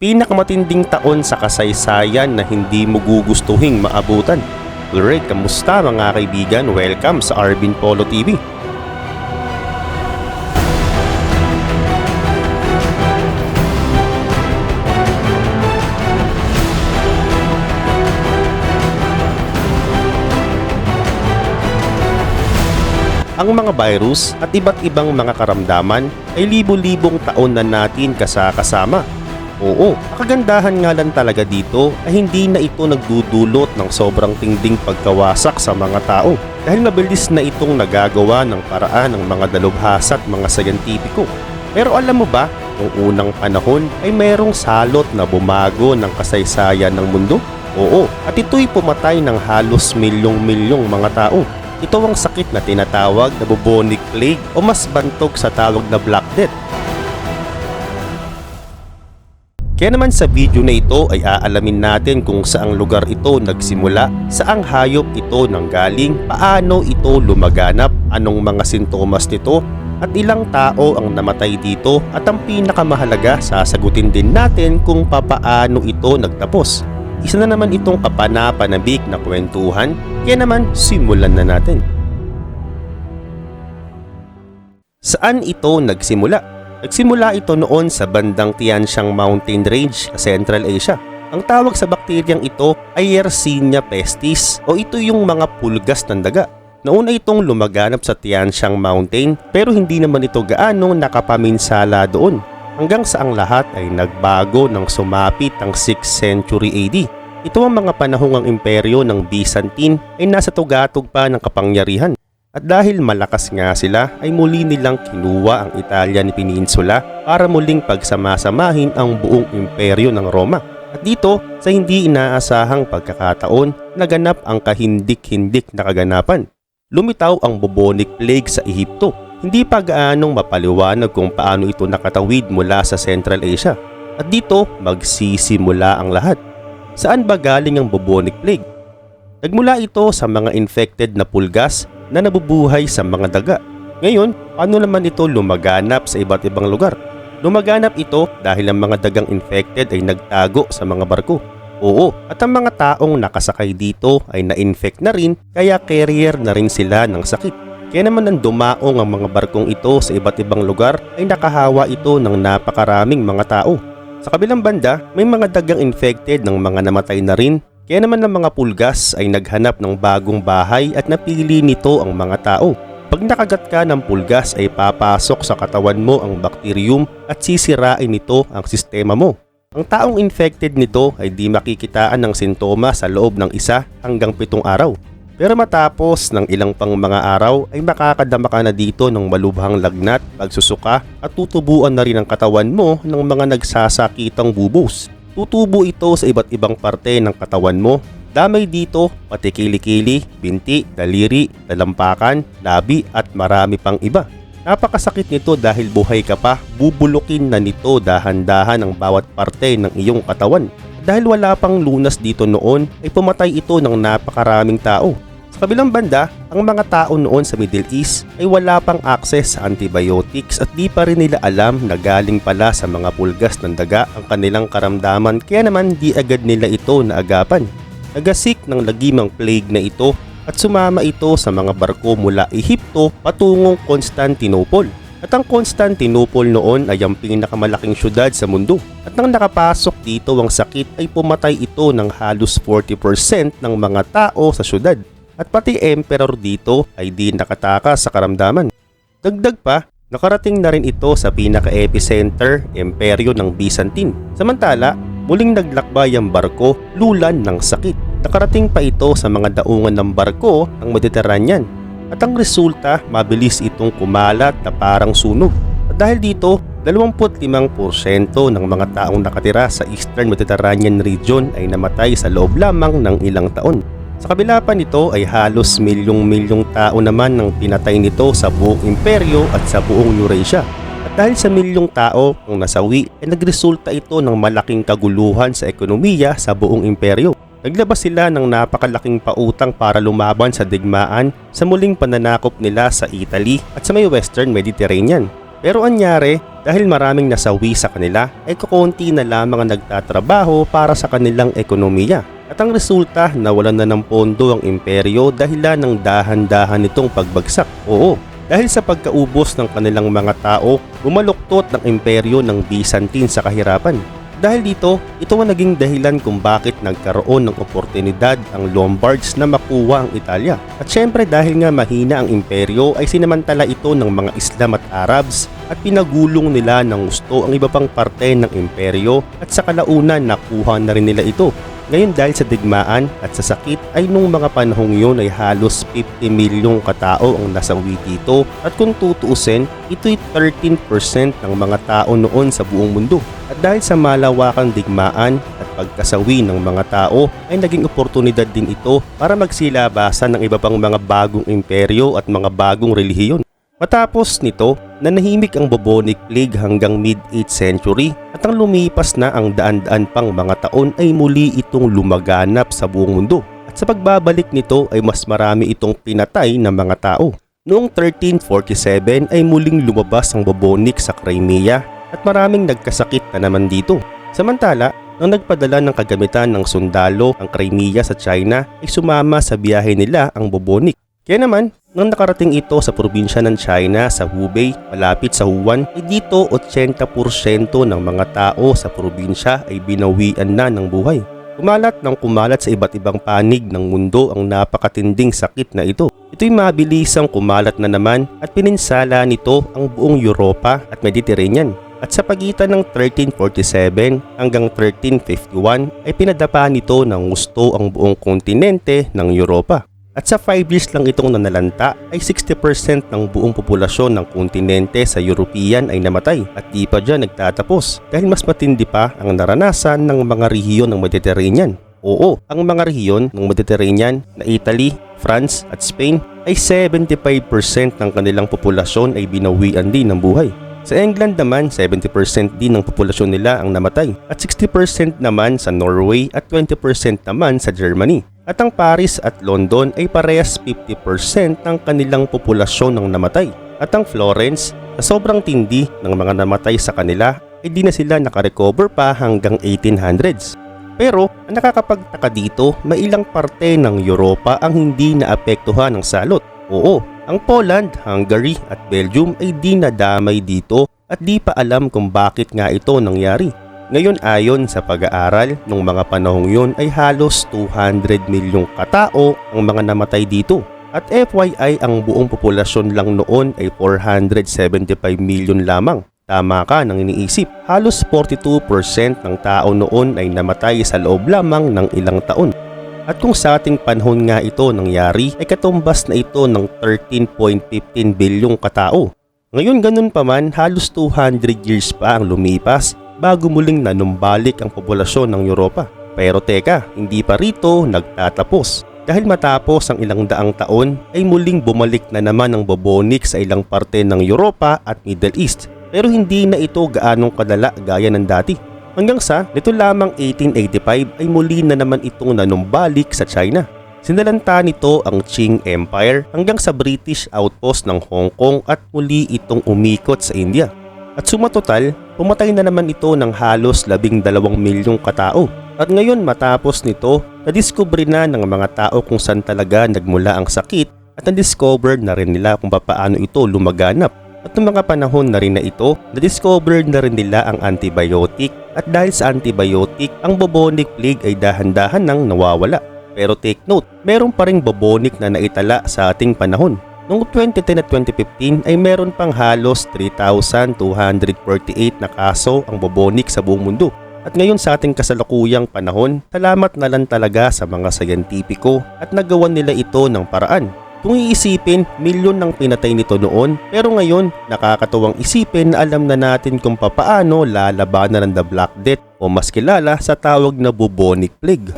Pinakamatinding taon sa kasaysayan na hindi mo gugustuhing maabutan. Alright, kamusta mga kaibigan? Welcome sa Arvin Polo TV. Ang mga virus at iba't ibang mga karamdaman ay libo-libong taon na natin kasakasama. Oo, kagandahan nga lang talaga dito ay hindi na ito nagdudulot ng sobrang tinding pagkawasak sa mga tao dahil mabilis na itong nagagawa ng paraan ng mga dalubhasa at mga sayantipiko. Pero alam mo ba, noong unang panahon ay mayroong salot na bumago ng kasaysayan ng mundo? Oo, at ito'y pumatay ng halos milyong-milyong mga tao. Ito ang sakit na tinatawag na bubonic plague o mas bantog sa tawag na Black Death. Kaya naman sa video na ito ay aalamin natin kung saang lugar ito nagsimula, saang hayop ito nanggaling, paano ito lumaganap, anong mga sintomas nito, at ilang tao ang namatay dito at ang pinakamahalaga sasagutin din natin kung papaano ito nagtapos. Isa na naman itong kapanapanabik na kwentuhan, kaya naman simulan na natin. Saan ito nagsimula? Nagsimula ito noon sa bandang Tian Mountain Range sa Central Asia. Ang tawag sa bakteryang ito ay Yersinia pestis o ito yung mga pulgas ng daga. Nauna itong lumaganap sa Tian Shan Mountain pero hindi naman ito gaano nakapaminsala doon hanggang sa ang lahat ay nagbago nang sumapit ang 6th century AD. Ito ang mga panahong ang imperyo ng Byzantine ay nasa tugatog pa ng kapangyarihan. At dahil malakas nga sila ay muli nilang kinuha ang Italian Peninsula para muling pagsamasamahin ang buong imperyo ng Roma. At dito, sa hindi inaasahang pagkakataon, naganap ang kahindik-hindik na kaganapan. Lumitaw ang bubonic plague sa Ehipto. Hindi pa gaanong mapaliwanag kung paano ito nakatawid mula sa Central Asia. At dito, magsisimula ang lahat. Saan ba galing ang bubonic plague? Nagmula ito sa mga infected na pulgas na nabubuhay sa mga daga. Ngayon, paano naman ito lumaganap sa iba't ibang lugar? Lumaganap ito dahil ang mga dagang infected ay nagtago sa mga barko. Oo, at ang mga taong nakasakay dito ay na-infect na rin kaya carrier na rin sila ng sakit. Kaya naman nang dumaong ang mga barkong ito sa iba't ibang lugar ay nakahawa ito ng napakaraming mga tao. Sa kabilang banda, may mga dagang infected ng mga namatay na rin kaya naman ng mga pulgas ay naghanap ng bagong bahay at napili nito ang mga tao. Pag nakagat ka ng pulgas ay papasok sa katawan mo ang bakteryum at sisirain nito ang sistema mo. Ang taong infected nito ay di makikitaan ng sintomas sa loob ng isa hanggang pitong araw. Pero matapos ng ilang pang mga araw ay makakadama ka na dito ng malubhang lagnat, pagsusuka at tutubuan na rin ang katawan mo ng mga nagsasakitang bubos. Tutubo ito sa iba't ibang parte ng katawan mo. Damay dito pati kilikili, binti, daliri, dalampakan, labi at marami pang iba. Napakasakit nito dahil buhay ka pa, bubulukin na nito dahan-dahan ang bawat parte ng iyong katawan. Dahil wala pang lunas dito noon ay pumatay ito ng napakaraming tao. Kabilang banda, ang mga tao noon sa Middle East ay wala pang access sa antibiotics at di pa rin nila alam na galing pala sa mga pulgas ng daga ang kanilang karamdaman kaya naman di agad nila ito naagapan. Nagasik ng lagimang plague na ito at sumama ito sa mga barko mula Ehipto patungong Constantinople. At ang Constantinople noon ay ang pinakamalaking syudad sa mundo. At nang nakapasok dito ang sakit ay pumatay ito ng halos 40% ng mga tao sa syudad. At pati emperor dito ay di nakatakas sa karamdaman. Dagdag pa, nakarating na rin ito sa pinaka-epicenter, emperyo ng Byzantine. Samantala, muling naglakbay ang barko lulan ng sakit. Nakarating pa ito sa mga daungan ng barko ng Mediterranean. At ang resulta, mabilis itong kumalat na parang sunog. At dahil dito, 25% ng mga taong nakatira sa Eastern Mediterranean region ay namatay sa loob lamang ng ilang taon. Sa kabila pa nito ay halos milyong-milyong tao naman ang pinatay nito sa buong imperyo at sa buong Eurasia. At dahil sa milyong tao ang nasawi, ay nagresulta ito ng malaking kaguluhan sa ekonomiya sa buong imperyo. Naglabas sila ng napakalaking pautang para lumaban sa digmaan sa muling pananakop nila sa Italy at sa may Western Mediterranean. Pero anyari, Dahil maraming nasawi sa kanila ay kukunti na lamang ang nagtatrabaho para sa kanilang ekonomiya. At ang resulta, nawalan na ng pondo ang imperyo dahilan ng dahan-dahan nitong pagbagsak. Oo, dahil sa pagkaubos ng kanilang mga tao, bumaluktot ng imperyo ng Byzantine sa kahirapan. Dahil dito, ito ang naging dahilan kung bakit nagkaroon ng oportunidad ang Lombards na makuha ang Italia. At syempre dahil nga mahina ang imperyo ay sinamantala ito ng mga Islam at Arabs at pinagulong nila ng gusto ang iba pang parte ng imperyo at sa kalaunan nakuha na rin nila ito. Ngayon dahil sa digmaan at sa sakit ay nung mga panahong yun ay halos 50 milyong katao ang nasawi dito at kung tutuusin, ito'y 13% ng mga tao noon sa buong mundo. At dahil sa malawakang digmaan at pagkasawi ng mga tao ay naging oportunidad din ito para magsilabasan ng iba pang mga bagong imperyo at mga bagong relihiyon. Matapos nito, nanahimik ang bubonic plague hanggang mid-8th century at ang lumipas na ang daan-daan pang mga taon ay muli itong lumaganap sa buong mundo. At sa pagbabalik nito ay mas marami itong pinatay ng mga tao. Noong 1347 ay muling lumabas ang bubonic sa Crimea at maraming nagkasakit na naman dito. Samantala, nang nagpadala ng kagamitan ng sundalo ang Crimea sa China ay sumama sa biyahe nila ang bubonic. Kaya naman, nang nakarating ito sa probinsya ng China sa Hubei, malapit sa Wuhan, ay dito 80% ng mga tao sa probinsya ay binawian na ng buhay. Kumalat ng kumalat sa iba't ibang panig ng mundo ang napakatinding sakit na ito. Ito'y mabilisang kumalat na naman at pininsala nito ang buong Europa at Mediterranean. At sa pagitan ng 1347 hanggang 1351 ay pinadapa nito ng gusto ang buong kontinente ng Europa. At sa 5 years lang itong nanalanta ay 60% ng buong populasyon ng kontinente sa European ay namatay at di pa dyan nagtatapos dahil mas matindi pa ang naranasan ng mga rehiyon ng Mediterranean. Oo, ang mga rehiyon ng Mediterranean na Italy, France at Spain ay 75% ng kanilang populasyon ay binawian din ng buhay. Sa England naman, 70% din ng populasyon nila ang namatay at 60% naman sa Norway at 20% naman sa Germany. At ang Paris at London ay parehas 50% ng kanilang populasyon ang namatay. At ang Florence, sa sobrang tindi ng mga namatay sa kanila, ay di na sila nakarecover pa hanggang 1800s. Pero ang nakakapagtaka dito, may ilang parte ng Europa ang hindi naapektuhan ng salot. Oo, ang Poland, Hungary at Belgium ay di nadamay dito at di pa alam kung bakit nga ito nangyari. Ngayon ayon sa pag-aaral, nung mga panahong yun ay halos 200 milyong katao ang mga namatay dito. At FYI ang buong populasyon lang noon ay 475 milyon lamang. Tama ka nang iniisip, halos 42% ng tao noon ay namatay sa loob lamang ng ilang taon. At kung sa ating panahon nga ito nangyari, ay katumbas na ito ng 13.15 bilyong katao. Ngayon ganun pa man, halos 200 years pa ang lumipas bago muling nanumbalik ang populasyon ng Europa. Pero teka, hindi pa rito nagtatapos. Dahil matapos ang ilang daang taon ay muling bumalik na naman ang bubonic sa ilang parte ng Europa at Middle East. Pero hindi na ito gaanong kadala gaya ng dati. Hanggang sa nito lamang 1885 ay muli na naman itong nanumbalik sa China. Sinalanta nito ang Qing Empire hanggang sa British outpost ng Hong Kong at muli itong umikot sa India. At sumatotal, pumatay na naman ito ng halos labing dalawang milyong katao. At ngayon matapos nito, nadiskubre na ng mga tao kung saan talaga nagmula ang sakit at na-discover na rin nila kung paano ito lumaganap. At noong mga panahon na rin na ito, na-discover na rin nila ang antibiotic at dahil sa antibiotic, ang bubonic plague ay dahan-dahan nang nawawala. Pero take note, meron pa ring bubonic na naitala sa ating panahon. Noong 2010 at 2015 ay meron pang halos 3,248 na kaso ang bubonic sa buong mundo. At ngayon sa ating kasalukuyang panahon, salamat na lang talaga sa mga sayantipiko at nagawan nila ito ng paraan. Kung iisipin, milyon ng pinatay nito noon, pero ngayon nakakatuwang isipin na alam na natin kung papaano lalabanan ng The Black Death o mas kilala sa tawag na bubonic plague.